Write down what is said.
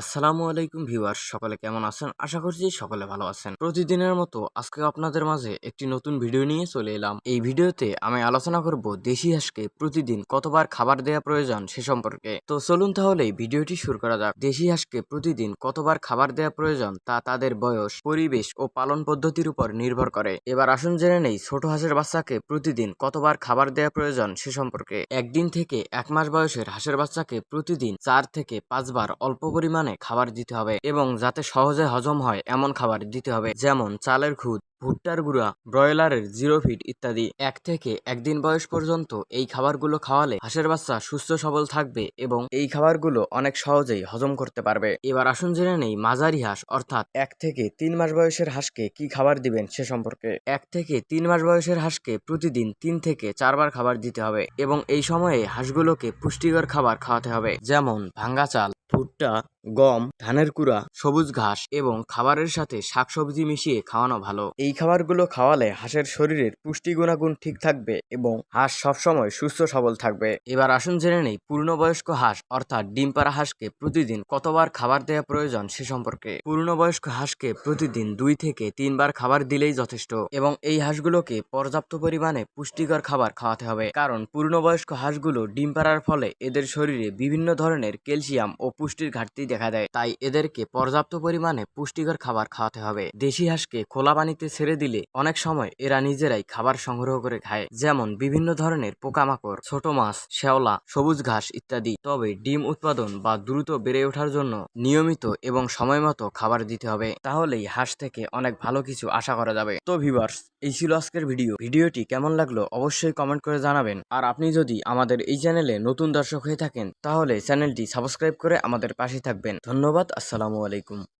আসসালামু আলাইকুম ভিউয়ার্স, সকলে কেমন আছেন? আশা করছি সকলে ভালো আছেন। প্রতিদিনের মতো আজকে আপনাদের মাঝে একটি নতুন ভিডিও নিয়ে চলে এলাম। এই ভিডিওতে আমি আলোচনা করব দেশি হাঁসকে প্রতিদিন কতবার খাবার দেওয়া প্রয়োজন সে সম্পর্কে। তো চলুন তাহলে ভিডিওটি শুরু করা যাক। দেশি হাঁসকে প্রতিদিন কতবার খাবার দেওয়া প্রয়োজন তা তাদের বয়স, পরিবেশ ও পালন পদ্ধতির উপর নির্ভর করে। এবার আসুন জেনে নেই ছোট হাঁসের বাচ্চাকে প্রতিদিন কতবার খাবার দেওয়া প্রয়োজন সে সম্পর্কে। একদিন থেকে এক মাস বয়সের হাঁসের বাচ্চাকে প্রতিদিন চার থেকে পাঁচবার অল্প পরিমাণে খাবার দিতে হবে এবং যাতে সহজে হজম হয় এমন খাবার দিতে হবে, যেমন চালের খুদ, ভুট্টার গুঁড়া, ব্রয়লারের জিরো ফিট ইত্যাদি। এক থেকে একদিন বয়স পর্যন্ত এই খাবারগুলো খাওয়ালে হাঁসের বাচ্চা সুস্থ সবল থাকবে এবং এই খাবারগুলো অনেক সহজেই হজম করতে পারবে। এবার আসুন জেনে নেই মাঝারি হাঁস, অর্থাৎ এক থেকে তিন মাস বয়সের হাঁসকে কি খাবার দিবেন সে সম্পর্কে। এক থেকে তিন মাস বয়সের হাঁসকে প্রতিদিন তিন থেকে চারবার খাবার দিতে হবে এবং এই সময়ে হাঁসগুলোকে পুষ্টিকর খাবার খাওয়াতে হবে, যেমন ভাঙ্গা চাল, ভুট্টা গম, ধানের কুড়া, সবুজ ঘাস এবং খাবারের সাথে শাকসবজি মিশিয়ে খাওয়ানো ভালো। এই খাবারগুলো খাওয়ালে হাঁসের শরীরের পুষ্টি গুণাগুণ ঠিক থাকবে এবং হাঁস সবসময় সুস্থ সবল থাকবে। এবার আসুন জেনে নেই পূর্ণবয়স্ক হাঁস অর্থাৎ ডিম পাড়া হাঁসকে প্রতিদিন কতবার খাবার দেওয়া প্রয়োজন সে সম্পর্কে। পূর্ণবয়স্ক হাঁসকে প্রতিদিন দুই থেকে তিনবার খাবার দিলেই যথেষ্ট এবং এই হাঁসগুলোকে পর্যাপ্ত পরিমাণে পুষ্টিকর খাবার খাওয়াতে হবে। কারণ পূর্ণবয়স্ক হাঁসগুলো ডিম পাড়ার ফলে এদের শরীরে বিভিন্ন ধরনের ক্যালসিয়াম ও পুষ্টির ঘাটতি দেখা দেয়। তাই এদেরকে পর্যাপ্ত পরিমাণে পুষ্টিকর খাবার খাওয়াতে হবে। দেশি হাঁসকে খোলা পানিতে ছেড়ে দিলে অনেক সময় এরা নিজেরাই খাবার সংগ্রহ করে খায়। যেমন বিভিন্ন ধরনের পোকামাকড়, ছোট মাছ শ্যাওলা সবুজ ঘাস ইত্যাদি। তবে ডিম উৎপাদন বা দ্রুত বেড়ে ওঠার জন্য নিয়মিত এবং সময় মতো খাবার দিতে হবে। তাহলেই হাঁস থেকে অনেক ভালো কিছু আশা করা যাবে। তো ভিভার্স এই ছিল আজকের ভিডিও। ভিডিওটি কেমন লাগল অবশ্যই কমেন্ট করে জানাবেন। আর আপনি যদি আমাদের এই চ্যানেলে নতুন দর্শক হয়ে থাকেন, তাহলে চ্যানেলটি সাবস্ক্রাইব করে আমাদের পাশে থাকবেন। ধন্যবাদ আসসালামু আলাইকুম।